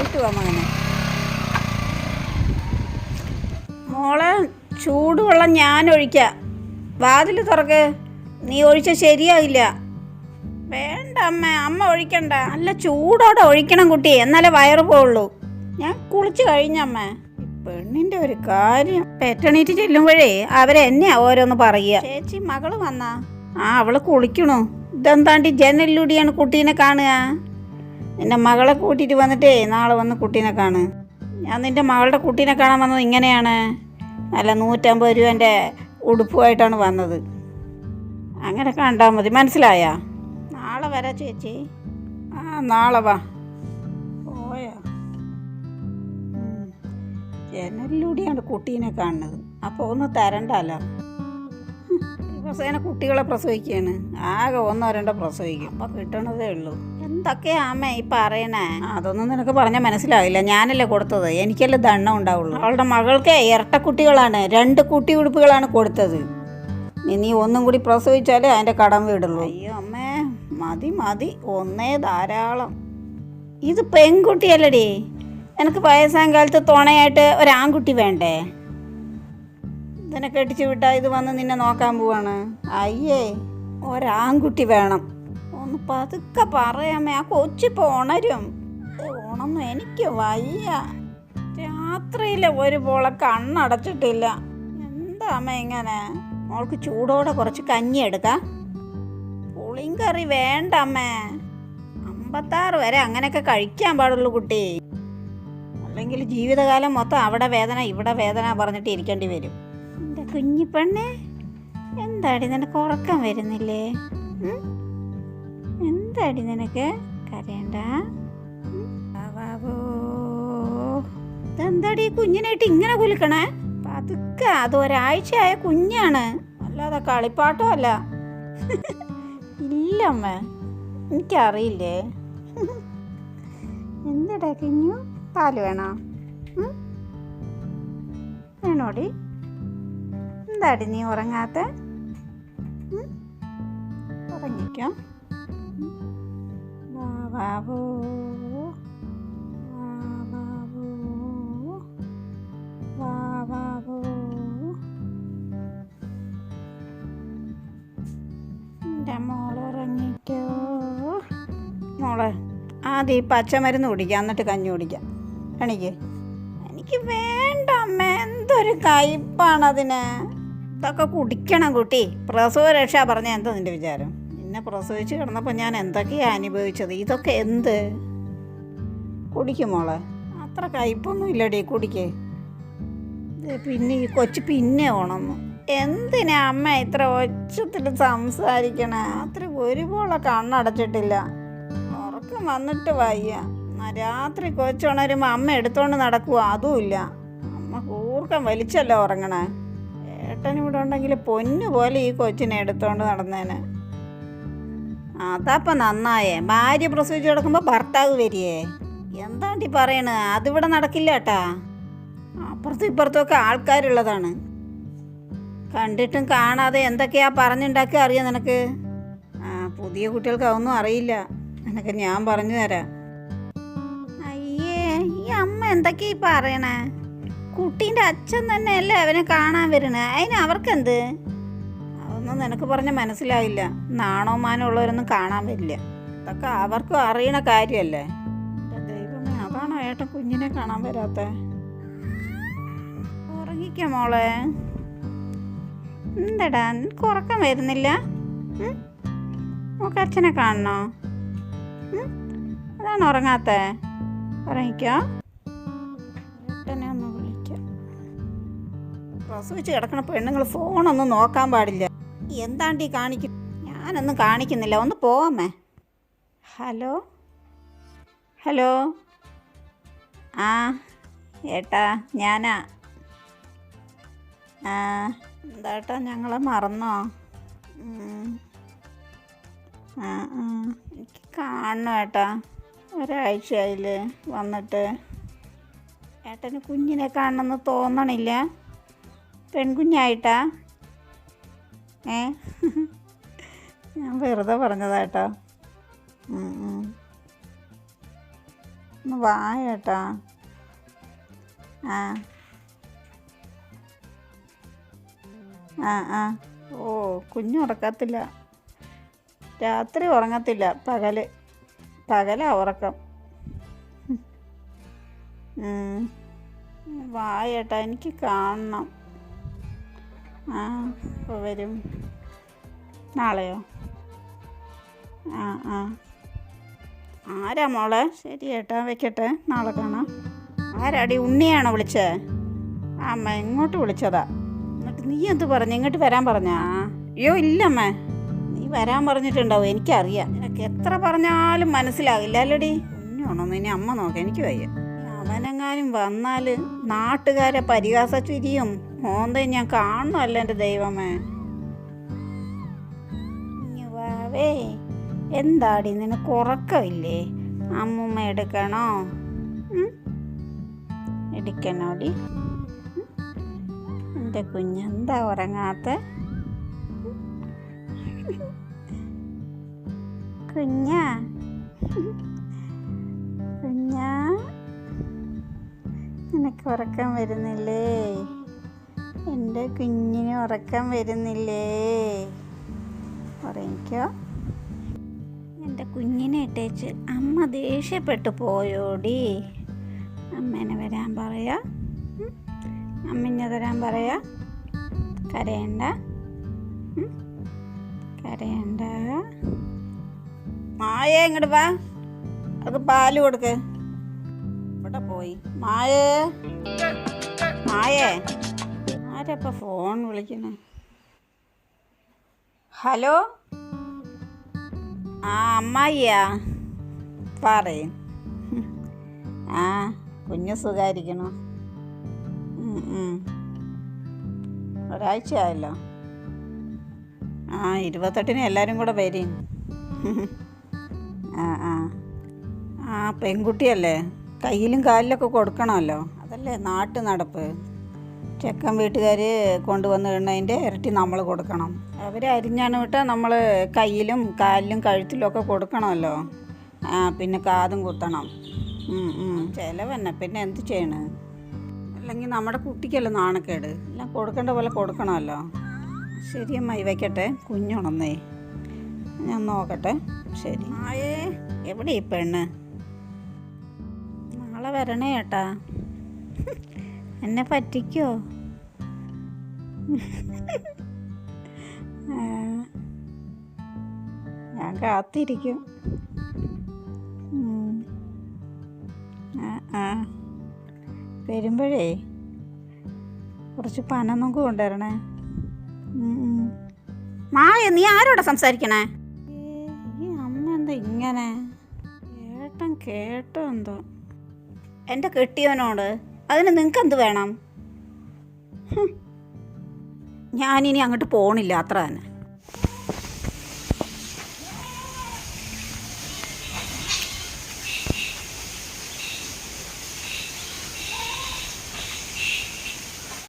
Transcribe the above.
പോയിട്ട് വാ മകനെ. മോളെ ചൂടുവെള്ളം ഞാൻ ഒഴിക്കാം. വാതിൽ തുറക്ക്. നീ ഒഴിച്ച ശരിയാവില്ല. വേണ്ട അമ്മ അമ്മ ഒഴിക്കണ്ട. നല്ല ചൂടോടെ ഒഴിക്കണം കുട്ടി എന്നാലേ വയറ് പോവുള്ളൂ. ഞാൻ കുളിച്ച് കഴിഞ്ഞമ്മ പെണ്ണിന്റെ ഒരു കാര്യം. പെറ്റണീറ്റ് ചെല്ലുമ്പോഴേ അവരെ എന്നെയാ ഓരോന്ന് പറയുക. ചേച്ചി മകൾ വന്നാ? ആ അവൾ കുളിക്കണു. ഇതെന്താണ്ടി ജനലിലൂടെയാണ് കുട്ടീനെ കാണുക? നിന്റെ മകളെ കൂട്ടിയിട്ട് വന്നിട്ടേ നാളെ വന്ന് കുട്ടീനെ കാണ്. ഞാൻ നിന്റെ മകളുടെ കുട്ടീനെ കാണാൻ വന്നത് ഇങ്ങനെയാണ്. നല്ല നൂറ്റമ്പത് രൂപന്റെ ഉടുപ്പുമായിട്ടാണ് വന്നത്. അങ്ങനെ കണ്ടാൽ മതി. മനസ്സിലായാ? നാളെ വരാ ചേച്ചി. ആ നാളെ വാ. പോയാ. ജനലിലൂടെയാണ് കുട്ടീനെ കാണുന്നത്. അപ്പോൾ ഒന്ന് തരണ്ടല്ലോ. ദിവസേന കുട്ടികളെ പ്രസവിക്കുകയാണ് ആകെ ഒന്നോ രണ്ടോ പ്രസവിക്കും. അപ്പോൾ കിട്ടണതേ ഉള്ളൂ. എന്തൊക്കെയാ അമ്മ ഈ പറയണേ? അതൊന്നും നിനക്ക് പറഞ്ഞാൽ മനസ്സിലാവില്ല. ഞാനല്ലേ കൊടുത്തത്. എനിക്കല്ലേ ദണ്ണം ഉണ്ടാവുള്ളൂ. അവളുടെ മകൾക്ക് ഇരട്ടക്കുട്ടികളാണ് രണ്ട് കുട്ടി ഉടുപ്പുകളാണ് കൊടുത്തത്. ഇനി നീ ഒന്നും കൂടി പ്രസവിച്ചാലേ അതിന്റെ കടം വീടുള്ളൂ. അയ്യോ അമ്മേ മതി മതി. ഒന്നേ ധാരാളം. ഇത് പെൺകുട്ടിയല്ലടി. എനിക്ക് വയസ്സാം കാലത്ത് തുണയായിട്ട് ഒരാൺകുട്ടി വേണ്ടേ? ഇതിനെ കെട്ടിച്ചു വിട്ടാൽ ഇത് വന്ന് നിന്നെ നോക്കാൻ പോവാണ്. അയ്യേ ഒരാൺകുട്ടി വേണം. ഒന്ന് പതുക്കെ പറയാമേ ആ കൊച്ചിപ്പോൾ ഉണരും. ഏ, എനിക്ക് വയ്യ. രാത്രിയിൽ ഒരു പോളെ കണ്ണടച്ചിട്ടില്ല. എന്താ അമ്മ ഇങ്ങനെ? മോൾക്ക് ചൂടോടെ കുറച്ച് കഞ്ഞി എടുക്കാം. പുളിങ്കറി വേണ്ട അമ്മേ. അമ്പത്താറ് വരെ അങ്ങനെയൊക്കെ കഴിക്കാൻ പാടുള്ളൂ കുട്ടി. അല്ലെങ്കിൽ ജീവിതകാലം മൊത്തം അവിടെ വേദന ഇവിടെ വേദന പറഞ്ഞിട്ട് ഇരിക്കേണ്ടി വരും. എന്റെ കുഞ്ഞിപ്പെണ്ണേ എന്താടി നിനക്ക് ഉറക്കം വരുന്നില്ലേ? എന്താടി നിനക്ക്? കരയണ്ട. ഇതെന്താടി കുഞ്ഞിനായിട്ട് ഇങ്ങനെ കുലുക്കണേ? പതുക്കെ അത് ഒരാഴ്ചയായ കുഞ്ഞാണ്. അല്ലാതെ കളിപ്പാട്ടോ അല്ല. ഇല്ലമ്മ എനിക്കറിയില്ലേ. എന്താടാ കുഞ്ഞു? പാൽ വേണോ? വേണോടി. എന്താടി നീ ഉറങ്ങാത്ത? ഉറങ്ങിക്കാം. ബാബൂ മോളെ ആദ്യം ഈ പച്ചമരുന്ന് കുടിക്കാം എന്നിട്ട് കഞ്ഞി കുടിക്കാം. എനിക്ക് എനിക്ക് വേണ്ട അമ്മ എന്തൊരു കയ്പാണതിന് ഇതൊക്കെ കുടിക്കണം കുട്ടി. പ്രസവ രക്ഷ പറഞ്ഞ എന്താ നിന്റെ വിചാരം? എന്നെ പ്രസവിച്ച് കിടന്നപ്പോൾ ഞാൻ എന്തൊക്കെയാണ് അനുഭവിച്ചത്? ഇതൊക്കെ എന്ത്? കുടിക്കും മോളെ. അത്ര കയ്പൊന്നും ഇല്ലടി കുടിക്കേ. പിന്നെ ഈ കൊച്ചു പിന്നെ ഉണന്നു എന്തിനാ അമ്മ ഇത്ര ഒച്ചത്തിൽ സംസാരിക്കണേ? അത്ര ഒരുപോലെ കണ്ണടച്ചിട്ടില്ല. ഉറക്കം വന്നിട്ട് വയ്യ. രാത്രി കൊച്ചുണരുമ്പോൾ അമ്മ എടുത്തോണ്ട് നടക്കുക അതുമില്ല അമ്മ കൂർക്കം വലിച്ചല്ലോ ഉറങ്ങണേ. ഏട്ടൻ ഇവിടെ ഉണ്ടെങ്കിൽ പൊന്നു പോലെ ഈ കൊച്ചിനെ എടുത്തോണ്ട് നടന്നേനെ. അതപ്പം നന്നായേ. ഭാര്യ പ്രസവിച്ച് കിടക്കുമ്പോൾ ഭർത്താവ് വരികേ. എന്താണ്ടി പറയണ? അതിവിടെ നടക്കില്ല കേട്ടാ അപ്പുറത്തും ഇപ്പുറത്തും ഒക്കെ ആൾക്കാരുള്ളതാണ്. കണ്ടിട്ടും കാണാതെ എന്തൊക്കെയാ പറഞ്ഞുണ്ടാക്കി അറിയാം നിനക്ക്? ആ പുതിയ കുട്ടികൾക്ക് അതൊന്നും അറിയില്ല. നിനക്ക് ഞാൻ പറഞ്ഞു തരാം. അയ്യേ ഈ അമ്മ എന്തൊക്കെയാ പറയണേ? കുട്ടീന്റെ അച്ഛൻ തന്നെയല്ലേ അവനെ കാണാൻ വരണേ അതിന് അവർക്കെന്ത്? അതൊന്നും നിനക്ക് പറഞ്ഞ മനസ്സിലായില്ല. നാണോ മാനോ ഉള്ളവരൊന്നും കാണാൻ വരില്ല. ഇതൊക്കെ അവർക്കും അറിയണ കാര്യമല്ലേ ദൈവമേ അതാണോ ഏട്ടൻ കുഞ്ഞിനെ കാണാൻ വരാത്ത? ഉറങ്ങിക്ക മോളെ. എന്തടാ നിനക്ക് ഉറക്കം വരുന്നില്ല? നമുക്ക് മോക്ക് അച്ഛനെ കാണണോ? അതാണ് ഉറങ്ങാത്ത? ഉറങ്ങിക്കോ. ഏട്ടനെ ഒന്ന് വിളിക്കാം. പ്രസവിച്ച് കിടക്കണ പെണ്ണുങ്ങൾ ഫോണൊന്നും നോക്കാൻ പാടില്ല. എന്താണ്ടി കാണിക്കും ഞാനൊന്നും കാണിക്കുന്നില്ല. ഒന്ന് പോവാമേ. ഹലോ? ഹലോ? ആ ഏട്ടാ ഞാനാ. എന്താട്ടാ ഞങ്ങളെ മറന്നോ. ആ ആ. എനിക്ക് കാണണം ഏട്ടാ. ഒരാഴ്ചയായി വന്നിട്ട്. ഏട്ടന് കുഞ്ഞിനെ കാണണമെന്ന് തോന്നണില്ല. പെൺകുഞ്ഞായിട്ടാ? ഏ? ഞാൻ വെറുതെ പറഞ്ഞതാട്ടോ. ഒന്ന് വാ ആ. ആ ആ. ഓ കുഞ്ഞു ഉറക്കത്തില്ല. രാത്രി ഉറങ്ങത്തില്ല പകൽ. പകലാ ഉറക്കം. വാ എനിക്ക് കാണണം. ആ വരും. നാളെയോ? ആ ആ. ആരാ മോളെ? ശരി ഏട്ടാ വെക്കട്ടെ. നാളെ കാണാം. ആരാടി? ഉണ്ണിയാണോ വിളിച്ചേ? അമ്മ ഇങ്ങോട്ട് വിളിച്ചതാ. എന്നിട്ട് നീ എന്ത് പറഞ്ഞു? ഇങ്ങോട്ട് വരാൻ പറഞ്ഞാ? അയ്യോ ഇല്ലമ്മേ നീ വരാൻ പറഞ്ഞിട്ടുണ്ടാവും. എനിക്കറിയാം. നിനക്ക് എത്ര പറഞ്ഞാലും മനസ്സിലാവില്ല അല്ലടി? ഉണ്ണിയാണോന്ന് ഇനി അമ്മ നോക്കാം. എനിക്ക് വയ്യ. അവനെങ്ങാനും വന്നാൽ നാട്ടുകാരെ പരിഹാസ ചുരിയും. മോന്തയും ഞാൻ കാണണമല്ല എന്റെ ദൈവമേ. വാവേ എന്താടി നിനക്ക് ഉറക്കമില്ലേ? അമ്മൂമ്മ എടുക്കണോ? എടുക്കണോടി? എന്റെ കുഞ്ഞെന്താ ഉറങ്ങാത്ത? കുഞ്ഞാ? കുഞ്ഞാ? നിനക്ക് ഉറക്കം വരുന്നില്ലേ? എന്റെ കുഞ്ഞിന് ഉറക്കം വരുന്നില്ലേ? ഉറങ്ങിക്കോ. എന്റെ കുഞ്ഞിനെ ഇട്ടേച്ച് അമ്മ ദേഷ്യപ്പെട്ടു പോയോടി. അമ്മേനെ വരാൻ പറയാ. അമ്മനെ വരാൻ പറയാ. കരയണ്ട. കരയണ്ട. മായേ ഇങ്ങോട്ട് വാ. അത് പാൽ കൊടുക്ക്. ഇവിടെ പോയി. മായേ. മായേ. ആരപ്പ ഫോൺ വിളിക്കുന്നു ഹലോ? ആ അമ്മായിയാ. പറയും. ആ കുഞ്ഞു സുഖമായിരിക്കണം. ഒരാഴ്ചയായല്ലോ ആ ഇരുപത്തെട്ടിന് എല്ലാവരും കൂടെ വരും. ആ ആ. ആ പെൺകുട്ടിയല്ലേ? കയ്യിലും കാലിലൊക്കെ കൊടുക്കണമല്ലോ. അതല്ലേ നാട്ടു നടപ്പ് ചെക്കൻ വീട്ടുകാർ കൊണ്ടുവന്ന് കഴിഞ്ഞതിന്റെ ഇരട്ടി നമ്മൾ കൊടുക്കണം. അവർ അരിഞ്ഞാണ് വിട്ടാൽ നമ്മൾ കയ്യിലും കാലിലും കഴുത്തിലും ഒക്കെ കൊടുക്കണമല്ലോ. ആ പിന്നെ കാതും കുത്തണം. ചിലവന്നെ പിന്നെ എന്ത് ചെയ്യണ്? അല്ലെങ്കിൽ നമ്മുടെ കുട്ടിക്കല്ലേ നാണക്കേട്? എല്ലാം കൊടുക്കേണ്ട പോലെ കൊടുക്കണമല്ലോ. ശരി അമ്മായി വയ്ക്കട്ടെ കുഞ്ഞുണന്നേ. ഞാൻ നോക്കട്ടെ. ശരി. ആയേ എവിടെ ഈ പെണ്ണ്? നാളെ വരണേ ഏട്ടാ. എന്നെ പറ്റിക്കോ? ഞാൻ കാത്തിരിക്കും. ആ വരുമ്പോഴേ കുറച്ച് പനം നമുക്ക് കൊണ്ടുവരണേ. മായ നീ ആരോടാ സംസാരിക്കണേ? ഈ അമ്മ എന്താ ഇങ്ങനെ? കേട്ടോ എന്തോ. എന്റെ കെട്ടിയവനോട്. അതിന് നിങ്ങൾക്ക് എന്ത് വേണം. ഞാനിനി അങ്ങോട്ട് പോണില്ല അത്ര തന്നെ